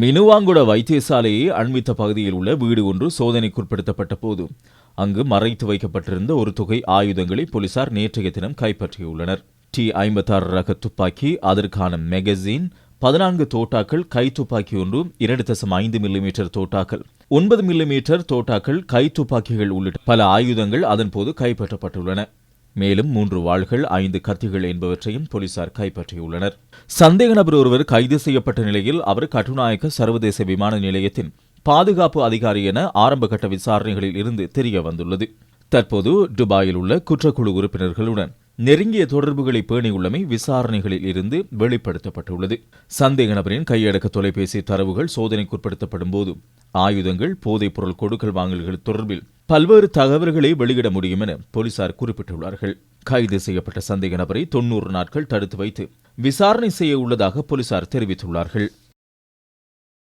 மினுவாங்குட வைத்தியசாலையை அண்மித்த பகுதியில் உள்ள வீடு ஒன்று சோதனைக்குட்படுத்தப்பட்ட போது அங்கு மறைத்து வைக்கப்பட்டிருந்த ஒரு தொகை ஆயுதங்களை போலீசார் நேற்றைய தினம் கைப்பற்றியுள்ளனர். டி ஐம்பத்தாறு ரக துப்பாக்கி அதற்கான மெகசின் பதினான்கு தோட்டாக்கள் கை துப்பாக்கி ஒன்று இரண்டு தசம் ஐந்து மில்லிமீட்டர் தோட்டாக்கள் ஒன்பது மில்லிமீட்டர் தோட்டாக்கள் கை துப்பாக்கிகள் உள்ளிட்ட பல ஆயுதங்கள் அதன்போது கைப்பற்றப்பட்டுள்ளன. மேலும் மூன்று வாள்கள் ஐந்து கத்திகள் என்பவற்றையும் போலீசார் கைப்பற்றியுள்ளனர். சந்தேக நபர் ஒருவர் கைது செய்யப்பட்ட நிலையில் அவர் கட்டுநாயக்க சர்வதேச விமான நிலையத்தின் பாதுகாப்பு அதிகாரி என ஆரம்பகட்ட விசாரணைகளில் இருந்து தெரிய வந்துள்ளது. தற்போது துபாயில் உள்ள குற்றக்குழு உறுப்பினர்களுடன் நெருங்கிய தொடர்புகளை பேணியுள்ளமை விசாரணைகளில் இருந்து வெளிப்படுத்தப்பட்டுள்ளது. சந்தேக நபரின் கையடக்க தொலைபேசி தரவுகள் சோதனைக்குட்படுத்தப்படும் போது ஆயுதங்கள் போதைப் பொருள் கொடுக்கல் வாங்கல்கள் தொடர்பில் பல்வேறு தகவல்களை வெளியிட முடியும் என போலீசார் குறிப்பிட்டுள்ளார்கள். கைது செய்யப்பட்ட சந்தேக நபரை தொன்னூறு நாட்கள் தடுத்து வைத்து விசாரணை செய்ய உள்ளதாக போலீசார் தெரிவித்துள்ளார்கள்.